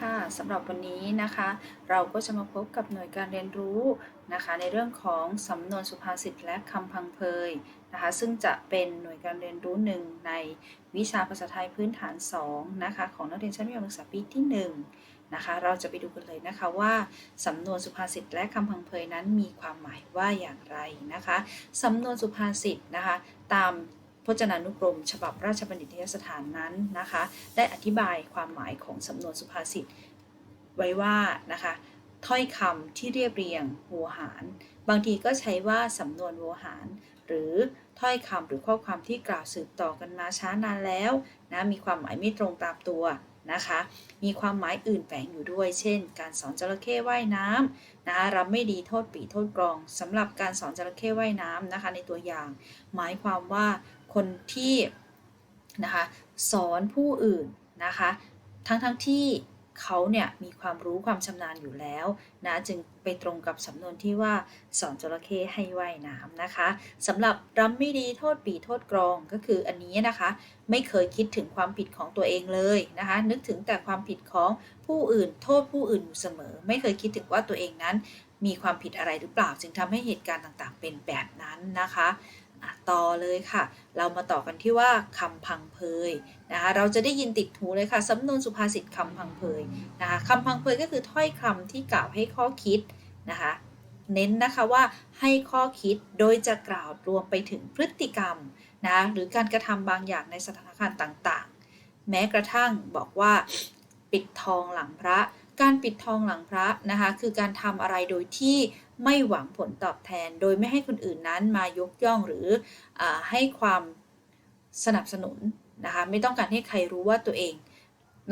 ค่ะสำหรับวันนี้นะคะ เราก็จะมาพบกับหน่วยการเรียนรู้นะคะ ในเรื่องของสำนวนสุภาษิตและคำพังเพยนะคะ ซึ่งจะเป็นหน่วยการเรียนรู้หนึ่งในวิชาภาษาไทยพื้นฐาน2นะคะของนักเรียนชั้นมัธยมศึกษาปีที่1นะคะ เราจะไปดูกันเลยนะคะว่าสำนวนสุภาษิตและคำพังเพยนั้นมีความหมายว่าอย่างไรนะคะสำนวนสุภาษิตนะคะ ตาม จนานุกรม ฉบับราชบัณฑิตยสถานนั้นนะคะ ได้อธิบายความหมายของสำนวนสุภาษิตไว้ว่านะคะถ้อยคำที่เรียบเรียงโวหาร บางทีก็ใช้ว่าสำนวนโวหาร หรือถ้อยคำหรือข้อความที่กล่าวสืบต่อกันมาช้านานแล้วนะมีความหมายไม่ตรงตามตัว นะคะ มีความหมายอื่นแฝงอยู่ด้วย เช่น การสอนจระเข้ว่ายน้ำนะคะรับไม่ดีโทษปีโทษกรองสำหรับการสอนจระเข้ว่ายน้ำนะคะ ในตัวอย่าง หมายความว่าคนที่นะคะสอนผู้อื่นนะคะ ทั้งทั้งที่ เขาเนี่ยมีความรู้ความชำนาญอยู่แล้วนะจึงไปตรงกับสำนวนที่ว่าสอนจระเข้ให้ว่ายน้ำนะคะสำหรับรำไม่ดีโทษปีโทษกรองก็คืออันนี้นะคะ ไม่เคยคิดถึงความผิดของตัวเองเลยนะคะ นึกถึงแต่ความผิดของผู้อื่น โทษผู้อื่นอยู่เสมอ ไม่เคยคิดถึงว่าตัวเองนั้น มีความผิดอะไรหรือเปล่า จึงทำให้เหตุการณ์ต่างๆ เป็นแบบนั้นนะคะอะ ต่อเลยค่ะ เรามาต่อกันที่ว่าคำพังเพยนะคะเราจะได้ยินติดหูเลยค่ะสำนวนสุภาษิตคำพังเพยนะคะคำพังเพยก็คือถ้อยคำที่กล่าวให้ข้อคิดนะคะเน้นนะคะว่าให้ข้อคิดโดยจะกล่าวรวมไปถึงพฤติกรรมนะหรือการกระทำบางอย่างในสถานการณ์ต่างๆ แม้กระทั่งบอกว่าปิดทองหลังพระ การปิดทองหลังพระนะคะคือการทำอะไรโดยที่ ไม่หวังผลตอบแทน โดยไม่ให้คนอื่นนั้นมายกย่องหรืออให้ความสนับสนุนนะคะไม่ต้องการให้ใครรู้ว่าตัวเอง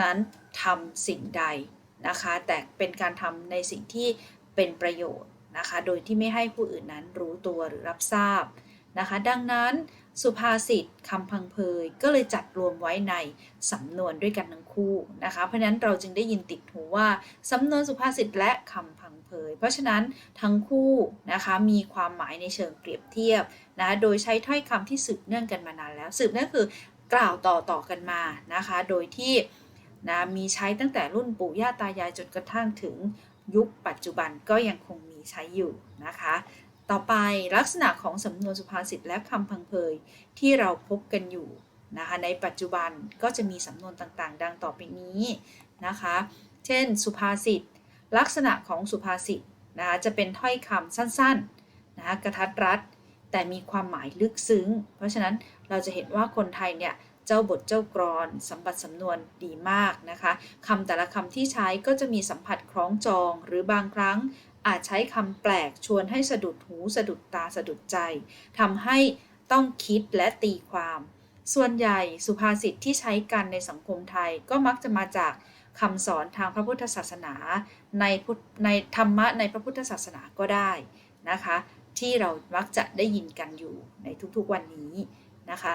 นั้นทำสิ่งใดนะคะแต่เป็นการทำในสิ่งที่เป็นประโยชน์นะคะโดยที่ไม่ให้ผู้อื่นนั้นรู้ตัวหรือรับทราบนะคะดังนั้นสุภาษิตคำพังเพยก็เลยจัดรวมไว้ในสำนวนด้วยกันทั้งคู่นะคะเพราะฉะนั้นเราจึงได้ยินติดหูว่าสำนวนสุภาษิตและคำพัง เพยเพราะฉะนั้นทั้งคู่นะคะมีความหมายในเชิงเปรียบเทียบนะโดยใช้ถ้อยคำที่สืบเนื่องกันมานานแล้ว สืบนั่นคือกล่าวต่อต่อกันมานะคะ โดยที่นะมีใช้ตั้งแต่รุ่นปู่ย่าตายายจนกระทั่งถึงยุคปัจจุบันก็ยังคงมีใช้อยู่นะคะ ต่อไปลักษณะของสำนวนสุภาษิตและคำพังเพยที่เราพบกันอยู่นะคะในปัจจุบันก็จะมีสำนวนต่างๆ ดังต่อไปนี้นะคะ เช่น สุภาษิต ลักษณะของสุภาษิตนะคะจะเป็นถ้อยคำสั้นๆนะคะกระทัดรัดแต่มีความหมายลึกซึ้ง เพราะฉะนั้นเราจะเห็นว่าคนไทยเนี่ยเจ้าบทเจ้ากรอนสัมบัติสำนวนดีมากนะคะคำแต่ละคำที่ใช้ก็จะมีสัมผัสคล้องจอง หรือบางครั้งอาจใช้คำแปลกชวนให้สะดุดหูสะดุดตาสะดุดใจทำให้ต้องคิดและตีความ ส่วนใหญ่สุภาษิตที่ใช้กันในสังคมไทยก็มักจะมาจาก คำสอนทางพระพุทธศาสนาในในธรรมะในพระพุทธศาสนาก็ได้นะคะ ที่เรามักจะได้ยินกันอยู่ในทุกๆวันนี้นะคะ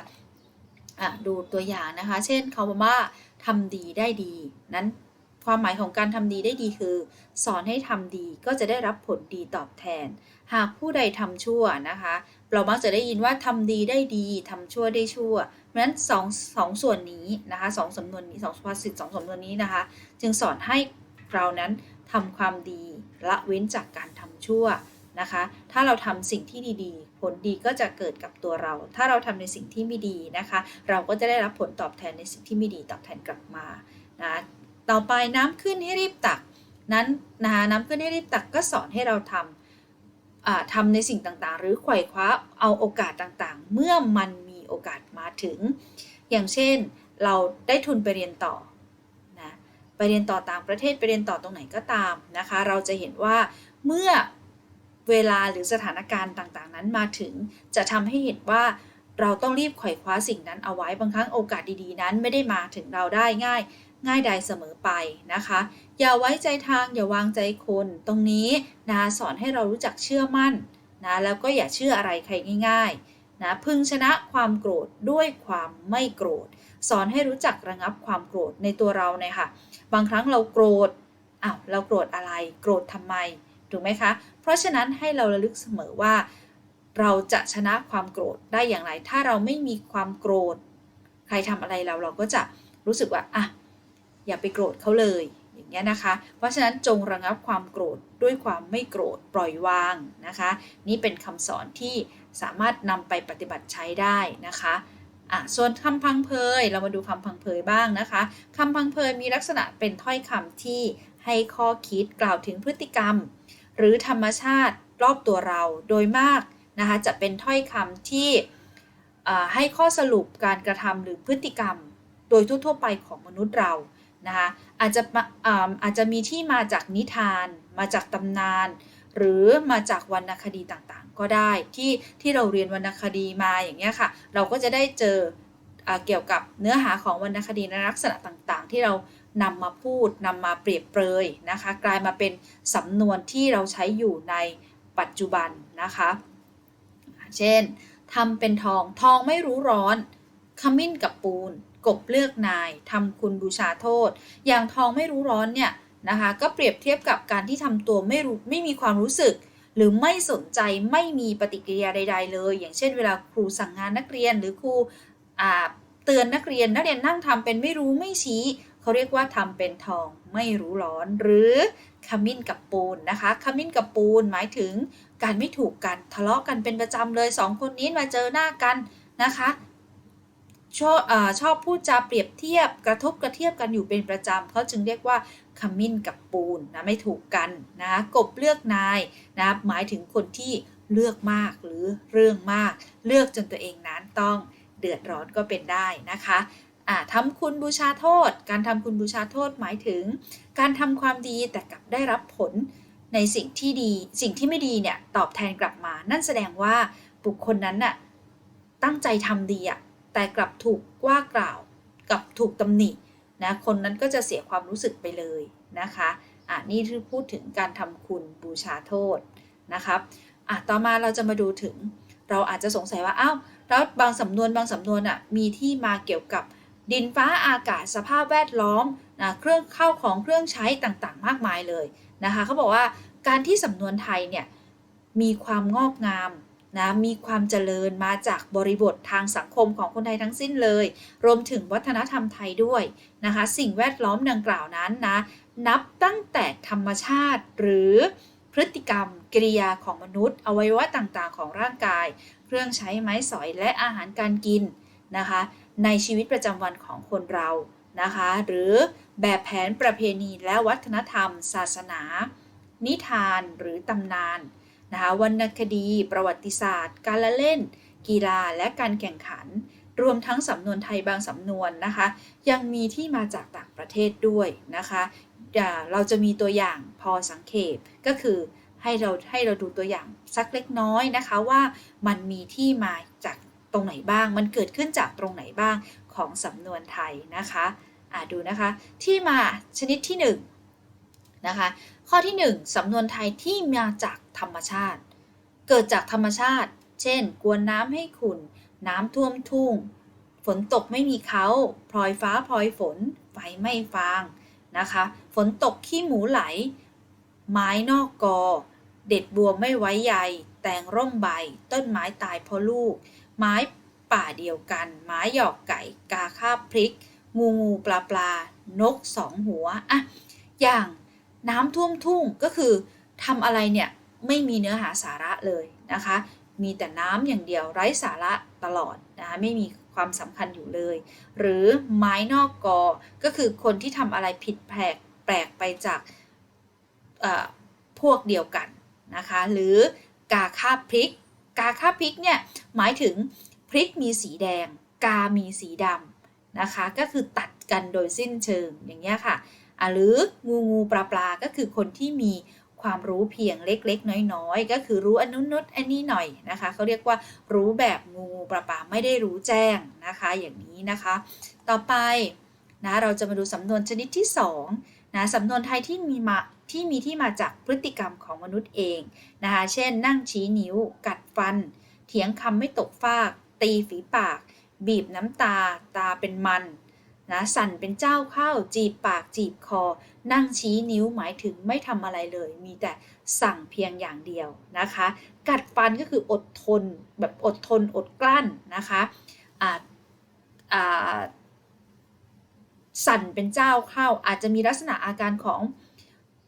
ดูตัวอย่างนะคะ เช่นเขาบอกว่าทำดีได้ดีนั้น ความหมายของการทำดีได้ดีคือ สอนให้ทำดีก็จะได้รับผลดีตอบแทน หากผู้ใดทำชั่วนะคะ เรามักจะได้ยินว่าทำดีได้ดีทำชั่วได้ชั่ว เพราะฉะนั้นสองสองส่วนนี้นะคะสองสำนวนนี้สองภาษิตสองสำนวนนี้นะคะ จึงสอนให้เรานั้นทำความดีละเว้นจากการทำชั่วนะคะ ถ้าเราทำสิ่งที่ดีๆ ผลดีก็จะเกิดกับตัวเรา ถ้าเราทำในสิ่งที่ไม่ดีนะคะ เราก็จะได้รับผลตอบแทนในสิ่งที่ไม่ดีตอบแทนกลับมานะ ต่อไปน้ำขึ้นให้รีบตัก นั้นนะคะน้ำขึ้นให้รีบตักก็สอนให้เราทำทำในสิ่งต่างๆ หรือไขว่คว้าเอาโอกาสต่างๆ เมื่อมันมีโอกาสมาถึง อย่างเช่นเราได้ทุนไปเรียนต่อนะไปเรียนต่อต่างประเทศไปเรียนต่อตรงไหนก็ตามนะคะ เราจะเห็นว่าเมื่อเวลาหรือสถานการณ์ต่างๆ นั้นมาถึง จะทำให้เห็นว่าเราต้องรีบไขว่คว้าสิ่งนั้นเอาไว้บางครั้งโอกาสดีๆ นั้นไม่ได้มาถึงเราได้ง่าย ง่ายดายเสมอไปนะคะ อย่าไว้ใจทางอย่าวางใจคน ตรงนี้นะสอนให้เรารู้จักเชื่อมั่นนะแล้วก็อย่าเชื่ออะไรใครง่ายๆนะพึงชนะความโกรธด้วยความไม่โกรธ สอนให้รู้จักระงับความโกรธในตัวเราเนี่ยค่ะ บางครั้งเราโกรธอ้าวเราโกรธอะไรโกรธทำไมถูกไหมคะ เพราะฉะนั้นให้เราระลึกเสมอว่า เราจะชนะความโกรธได้อย่างไร ถ้าเราไม่มีความโกรธ ใครทำอะไรเราเราก็จะรู้สึกว่าอะ อย่าไปโกรธเขาเลยอย่างเนี่ยนะคะ เพราะฉะนั้นจงระงับความโกรธด้วยความไม่โกรธปล่อยวางนะคะ นี่เป็นคำสอนที่สามารถนำไปปฏิบัติใช้ได้นะคะอะส่วนคำพังเพยเรามาดูคำพังเพยบ้างนะคะคำพังเพยมีลักษณะเป็นถ้อยคำที่ให้ข้อคิดกล่าวถึงพฤติกรรม หรือธรรมชาติรอบตัวเราโดยมากนะคะจะเป็นถ้อยคำที่ให้ข้อสรุปการกระทำหรือพฤติกรรม โดยทั่วๆไปของมนุษย์เรา นะคะอาจจะอาจจะมีที่มาจากนิทาน มาจากตำนาน หรือมาจากวรรณคดีต่างๆ ก็ได้ที่ที่เราเรียนวรรณคดีมาอย่างเงี้ยค่ะ เราก็จะได้เจอเกี่ยวกับเนื้อหาของวรรณคดีในลักษณะต่างๆ ที่เรานำมาพูดนำมาเปรียบเปรยนะคะ กลายมาเป็นสำนวนที่เราใช้อยู่ในปัจจุบันนะคะ เช่นทำเป็นทองทองไม่รู้ร้อนขมิ้นกับปูน กบเลือกนายทำคุณบูชาโทษ อย่างทองไม่รู้ร้อนเนี่ยนะคะ ก็เปรียบเทียบกับการที่ทำตัวไม่รู้ไม่มีความรู้สึก หรือไม่สนใจไม่มีปฏิกิริยาใด ๆ เลย อย่างเช่น เวลาครูสั่งงานนักเรียนหรือครูเตือนนักเรียนนักเรียนนั่งทำเป็นไม่รู้ไม่ชี้เขาเรียกว่าทำเป็นทองไม่รู้ร้อนหรือขมิ้นกับปูนนะคะขมิ้นกับปูนหมายถึงการไม่ถูกกันทะเลาะกันเป็นประจำเลยสองคนนี้มาเจอหน้ากันนะคะ ชอบอชอบพูดจาเปรียบเทียบกระทบกระเทียบกันอยู่เป็นประจำเขาจึงเรียกว่าขมิ้นกับปูนนะไม่ถูกกันนะกบเลือกนายนะหมายถึงคนที่เลือกมากหรือเรื่องมาก เลือกจนตัวเองนั้นต้องเดือดร้อนก็เป็นได้นะคะทำคุณบูชาโทษ การทำคุณบูชาโทษหมายถึง การทำความดีแต่กลับได้รับผลในสิ่งที่ดี สิ่งที่ไม่ดีเนี่ยตอบแทนกลับมา นั่นแสดงว่าบุคคลนั้นน่ะตั้งใจทำดีอะ แต่กลับถูกว่ากล่าวกับถูกตำหนินะคนนั้นก็จะเสียความรู้สึกไปเลยนะคะอ่านี่คือพูดถึงการทำคุณบูชาโทษนะครับอะต่อมาเราจะมาดูถึงเราอาจจะสงสัยว่าอ้าวแล้วบางสำนวนบางสำนวนอะมีที่มาเกี่ยวกับดินฟ้าอากาศสภาพแวดล้อมนะเครื่องเข้าของเครื่องใช้ต่างๆ มากมายเลยนะคะเขาบอกว่าการที่สำนวนไทยเนี่ยมีความงอกงาม นะมีความเจริญมาจากบริบททางสังคมของคนไทยทั้งสิ้นเลย รวมถึงวัฒนธรรมไทยด้วยนะคะ สิ่งแวดล้อมดังกล่าวนั้นนะนับตั้งแต่ธรรมชาติหรือพฤติกรรมกิริยาของมนุษย์ อวัยวะต่างๆ ของร่างกาย เครื่องใช้ไม้สอยและอาหารการกินนะคะ ในชีวิตประจำวันของคนเรานะคะ หรือแบบแผนประเพณีและวัฒนธรรม ศาสนา นิทานหรือตำนาน นะคะวรรณคดี ประวัติศาสตร์ การละเล่น กีฬาและการแข่งขัน รวมทั้งสำนวนไทยบางสำนวนนะคะ ยังมีที่มาจากต่างประเทศด้วยนะคะเราจะมีตัวอย่างพอสังเกตก็คือให้เราให้เราดูตัวอย่างสักเล็กน้อยนะคะว่ามันมีที่มาจากตรงไหนบ้าง มันเกิดขึ้นจากตรงไหนบ้างของสำนวนไทยนะคะอ่าดูนะคะ ที่มาชนิดที่1นนะคะข้อที่ 1สำนวนไทยที่มาจาก ธรรมชาติ เกิดจากธรรมชาติ เช่น กวนน้ำให้ขุ่น น้ำท่วมทุ่ง ฝนตกไม่มีเขาพลอยฟ้าพลอยฝน ไฟไม่ฟางนะคะ ฝนตกขี้หมูไหล ไม้นอกกอ เด็ดบัวไม่ไว้ใย แตงร่มใบ ต้นไม้ตายเพราะลูก ไม้ป่าเดียวกัน ไม้หยอกไก่ กาคาบพริก งูงูปลาปลา นกสองหัว อะ อย่างน้ำท่วมทุ่งก็คือทำอะไรเนี่ย ไม่มีเนื้อหาสาระเลยนะคะ มีแต่น้ำอย่างเดียวไร้สาระตลอดนะคะไม่มีความสำคัญอยู่เลย หรือไม้นอกกอ ก็คือคนที่ทำอะไรผิดแปลกแปลกไปจากพวกเดียวกันนะคะ หรือกาคาพริก กาค่าพริกเนี่ยหมายถึงพริกมีสีแดง กามีสีดำนะคะ ก็คือตัดกันโดยสิ้นเชิงอย่างเงี้ยค่ะหรืองูงูปลาปลาก็คือคนที่มี ความรู้เพียงเล็กๆ น้อยๆ ก็คือรู้อันนู้นนอันนี้หน่อยนะคะเขาเรียกว่ารู้แบบงูปลาปาไม่ได้รู้แจ้งนะคะ อย่างนี้นะคะ ต่อไปนะเราจะมาดูสำนวนชนิดที่2นะสำนวนไทยที่มีมาที่มีที่มาจากพฤติกรรมของมนุษย์เองนะคะเช่น นั่งชี้นิ้ว กัดฟัน เถียงคำไม่ตกฟาก ตีฝีปาก บีบน้ำตา ตาเป็นมัน นะสั่นเป็นเจ้าเข้าจีบปากจีบคอ นั่งชี้นิ้วหมายถึงไม่ทำอะไรเลย มีแต่สั่งเพียงอย่างเดียวนะคะ กัดฟันก็คืออดทนแบบอดทนอดกลั้นนะคะสั่นเป็นเจ้าเข้าอาจจะมีลักษณะอาการของ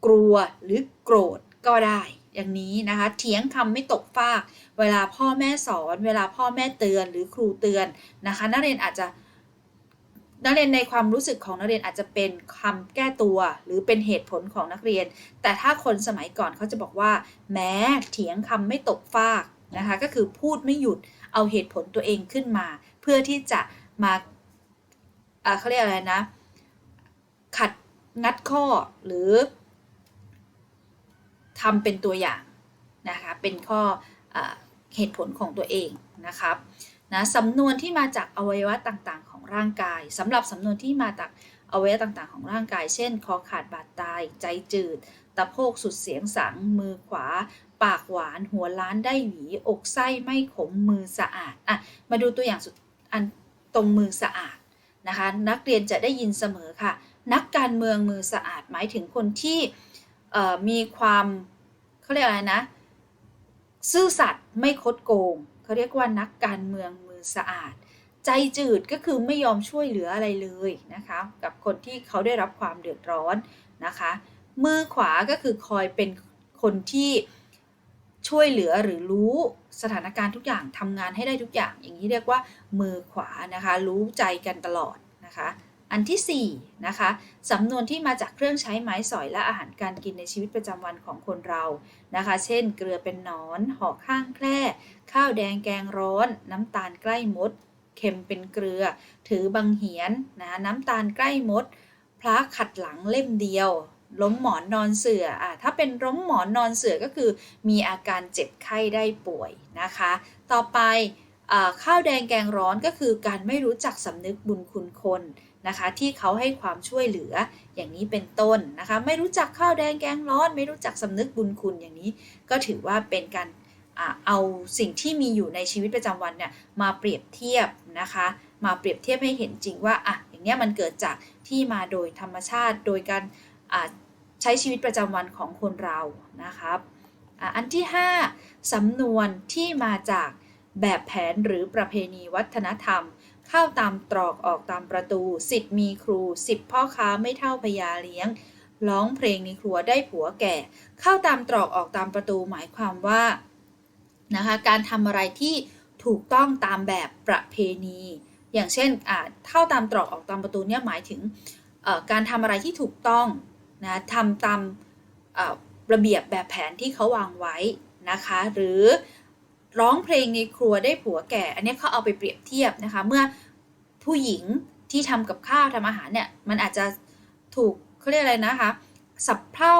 กลัวหรือโกรธก็ได้ อย่างนี้นะคะเถียงคำไม่ตกฟาก เวลาพ่อแม่สอน เวลาพ่อแม่เตือนหรือครูเตือนนะคะ นักเรียนอาจจะ นักเรียนในความรู้สึกของนักเรียนอาจจะเป็นคำแก้ตัว หรือเป็นเหตุผลของนักเรียน แต่ถ้าคนสมัยก่อนเขาจะบอกว่า แม้เถียงคำไม่ตกฟากนะคะก็คือพูดไม่หยุดเอาเหตุผลตัวเองขึ้นมา เพื่อที่จะมาเขาเรียกอะไรนะ ขัดงัดข้อหรือทำเป็นตัวอย่างนะคะเป็นข้ออเหตุผลของตัวเองนะครับ นะสำนวนที่มาจากอวัยวะต่างๆ ของร่างกายสำหรับสำนวนที่มาจากอวัยวะต่างๆ ของร่างกาย เช่น คอขาดบาดตาย ใจจืด ตะโพกสุดเสียงสัง มือขวา ปากหวาน หัวล้านได้หวี อกไส้ไม่ขม มือสะอาด อะ มาดูตัวอย่างสุดอันตรงมือสะอาดนะคะ นักเรียนจะได้ยินเสมอค่ะ นักการเมืองมือสะอาดหมายถึงคนที่มีความเขาเรียกอะไรนะ ซื่อสัตย์ไม่คดโกงเขาเรียกว่านักการเมืองมือสะอาด ใจจืดก็คือไม่ยอมช่วยเหลืออะไรเลยนะคะ กับคนที่เขาได้รับความเดือดร้อนนะคะ มือขวาก็คือคอยเป็นคนที่ช่วยเหลือหรือรู้สถานการณ์ทุกอย่างทำงานให้ได้ทุกอย่าง อย่างนี้เรียกว่ามือขวานะคะ รู้ใจกันตลอดนะคะ อันที่4นะคะสำนวนที่มาจากเครื่องใช้ไม้สอยและอาหารการกินในชีวิตประจำวันของคนเรานะคะ เช่น เกลือเป็นนอนห่อข้างแคร่ข้าวแดงแกงร้อน น้ำตาลใกล้มด เค็มเป็นเกลือ ถือบังเหียนนะน้ำตาลใกล้มด พระขัดหลังเล่มเดียว ล้มหมอนนอนเสืออะถ้าเป็นล้มหมอนนอนเสือก็คือ มีอาการเจ็บไข้ได้ป่วยนะคะ ต่อไปข้าวแดงแกงร้อนก็คือการไม่รู้จักสำนึกบุญคุณคน นะคะที่เขาให้ความช่วยเหลืออย่างนี้เป็นต้นนะคะ ไม่รู้จักข้าวแดงแกงร้อน ไม่รู้จักสำนึกบุญคุณอย่างนี้ ก็ถือว่าเป็นการเอาสิ่งที่มีอยู่ในชีวิตประจำวันเนี่ยมาเปรียบเทียบนะคะ มาเปรียบเทียบให้เห็นจริงว่าอะอย่างเนี้ยมันเกิดจากที่มาโดยธรรมชาติ โดยการใช้ชีวิตประจำวันของคนเรานะครับอันที่ 5สำนวนที่มาจากแบบแผนหรือประเพณีวัฒนธรรม เข้าตามตรอกออกตามประตูสิทธิ์มีครูสิบพ่อค้าไม่เท่าพยาเลี้ยง ร้องเพลงในครัวได้ผัวแก่ เข้าตามตรอกออกตามประตูหมายความว่านะคะการทำอะไรที่ถูกต้องตามแบบประเพณี อย่างเช่นเข้าตามตรอกออกตามประตูเนี่ยหมายถึงการทำอะไรที่ถูกต้องนะทำตามระเบียบแบบแผนที่เขาวางไว้นะคะ หรือ ร้องเพลงในครัวได้ผัวแก่ อันนี้เขาเอาไปเปรียบเทียบนะคะ เมื่อผู้หญิงที่ทำกับข้าวทำอาหารเนี่ยมันอาจจะถูกเขาเรียกอะไรนะคะ สับเพร่า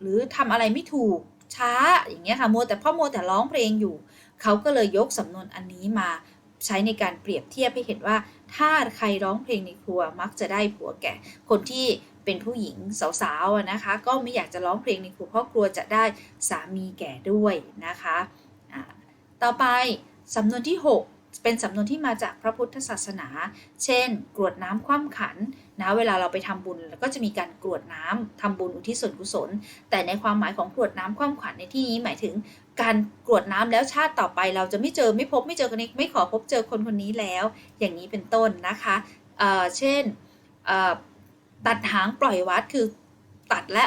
หรือทำอะไรไม่ถูกช้าอย่างเงี้ยค่ะมัวแต่พ่อมัวแต่ร้องเพลงอยู่ เขาก็เลยยกสำนวนอันนี้มาใช้ในการเปรียบเทียบให้เห็นว่า ถ้าใครร้องเพลงในครัวมักจะได้ผัวแก่ คนที่เป็นผู้หญิงสาวๆนะคะ ก็ไม่อยากจะร้องเพลงในครัวเพราะกลัวจะได้สามีแก่ด้วยนะคะ ต่อไปสำนวนที่ 6 เป็นสำนวนที่มาจากพระพุทธศาสนา เช่น กรวดน้ำคว่ำขันนะเวลาเราไปทำบุญก็จะมีการกรวดน้ำทำบุญอุทิศส่วนกุศล แต่ในความหมายของกรวดน้ำคว่ำขันในที่นี้หมายถึง การกรวดน้ำแล้วชาติต่อไป เราจะไม่เจอไม่พบไม่เจอคนนี้ไม่ขอพบเจอคนคนนี้แล้ว อย่างนี้เป็นต้นนะคะเเช่นตัดหางปล่อยวัดคือตัดและ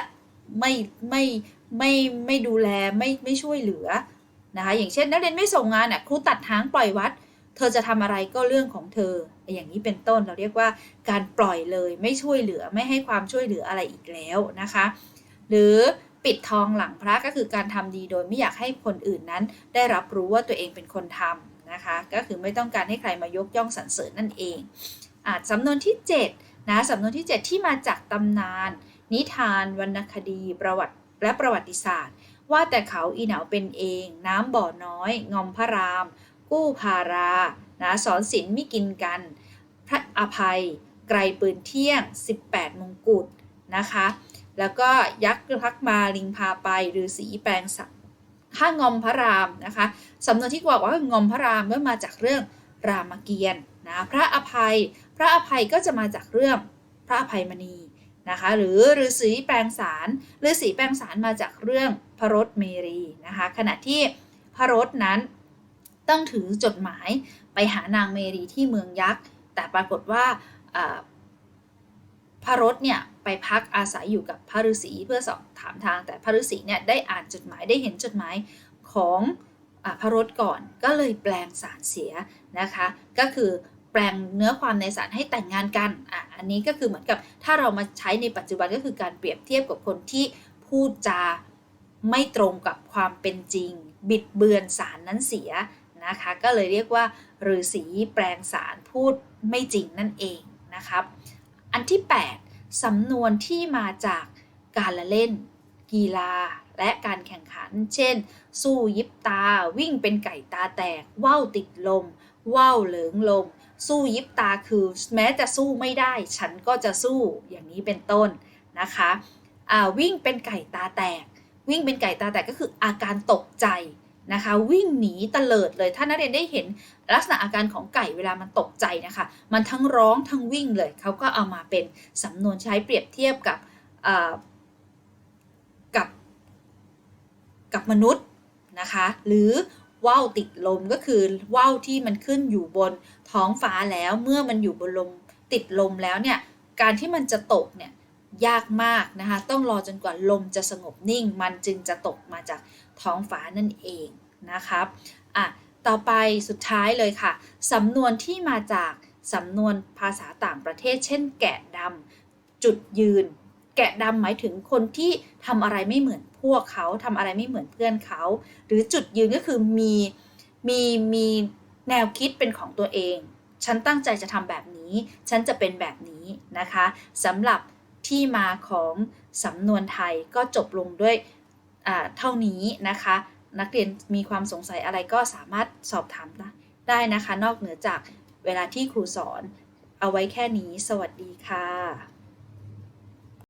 ไม่ไม่ไม่ไม่ดูแลไม่ไม่ช่วยเหลือ นะคะอย่างเช่นนักเรียนไม่ส่งงานอะครูตัดทางปล่อยวัด เธอจะทำอะไรก็เรื่องของเธอ อย่างนี้เป็นต้นเราเรียกว่าการปล่อยเลยไม่ช่วยเหลือไม่ให้ความช่วยเหลืออะไรอีกแล้วนะคะ หรือปิดทองหลังพระก็คือการทำดีโดยไม่อยากให้คนอื่นนั้น ได้รับรู้ว่าตัวเองเป็นคนทำนะคะก็คือไม่ต้องการให้ใครมายกย่องสรรเสริญนั่นเองอาจสำนวนที่7นะสำนวนที่ 7 ที่มาจากตำนาน นิทาน วรรณคดี ประวัติและประวัติศาสตร์ ว่าแต่เขาอีเหนาเป็นเอง น้ำบ่อน้อย งอมพระราม กู้พารานะสอนศิลไม่กินกัน พระอภัย ไกลปืนเที่ยง 18 มงกุฎนะคะ แล้วก็ยักษ์พักมาลิงพาไปหรือสีแปลงสักข้างอมพระรามนะคะสำนวนที่บอกว่างอมพระรามก็มาจากเรื่องรามเกียรติ์นะพระอภัย พระอภัยก็จะมาจากเรื่องพระอภัยมณีนะคะ หรือฤาษีแปลงสารฤาษีแปลงสารมาจากเรื่อง พระรถเมรีนะคะขณะที่พระรถนั้นต้องถือจดหมายไปหานางเมรีที่เมืองยักษ์ แต่ปรากฏว่าพระรถเนี่ยไปพักอาศัยอยู่กับพระฤาษีเพื่อสอบถามทาง แต่พระฤาษีเนี่ยได้อ่านจดหมายได้เห็นจดหมายของอพระรถก่อน ก็เลยแปลงสารเสียนะคะ ก็คือแปลงเนื้อความในสารให้แต่งงานกันอะอันนี้ก็คือเหมือนกับถ้าเรามาใช้ในปัจจุบันก็คือการเปรียบเทียบกับคนที่พูดจา ไม่ตรงกับความเป็นจริง บิดเบือนสารนั้นเสียนะคะ ก็เลยเรียกว่าฤาษีแปลงสารพูดไม่จริงนั่นเองนะครับ อันที่ 8 สำนวนที่มาจากการละเล่น กีฬา และการแข่งขัน เช่น สู้ยิบตา วิ่งเป็นไก่ตาแตก ว่าวติดลม ว่าวเหลิงลม สู้ยิบตาคือ แม้จะสู้ไม่ได้ ฉันก็จะสู้อย่างนี้เป็นต้นนะคะอ่าวิ่งเป็นไก่ตาแตก วิ่งเป็นไก่ตาแตกก็คืออาการตกใจนะคะ วิ่งหนีเตลิดเลย ถ้านักเรียนได้เห็นลักษณะอาการของไก่เวลามันตกใจนะคะ มันทั้งร้องทั้งวิ่งเลย เขาก็เอามาเป็นสำนวนใช้เปรียบเทียบกับกับกับมนุษย์นะคะ หรือว่าวติดลมก็คือว่าวที่มันขึ้นอยู่บนท้องฟ้าแล้วเมื่อมันอยู่บนลมติดลมแล้วเนี่ยการที่มันจะตกเนี่ย ยากมากนะคะ ต้องรอจนกว่าลมจะสงบนิ่ง มันจึงจะตกมาจากท้องฟ้านั่นเองนะครับอะต่อไปสุดท้ายเลยค่ะ สำนวนที่มาจากสำนวนภาษาต่างประเทศ เช่น แกะดำจุดยืน แกะดำหมายถึงคนที่ทำอะไรไม่เหมือนพวกเขาทำอะไรไม่เหมือนเพื่อนเขา หรือจุดยืนก็คือมีมีมีแนวคิดเป็นของตัวเอง ฉันตั้งใจจะทำแบบนี้ ฉันจะเป็นแบบนี้นะคะสำหรับ ที่มาของสำนวนไทยก็จบลงด้วยเท่านี้นะคะ นักเรียนมีความสงสัยอะไรก็สามารถสอบถามได้นะคะ นอกเหนือจากเวลาที่ครูสอน เอาไว้แค่นี้ สวัสดีค่ะ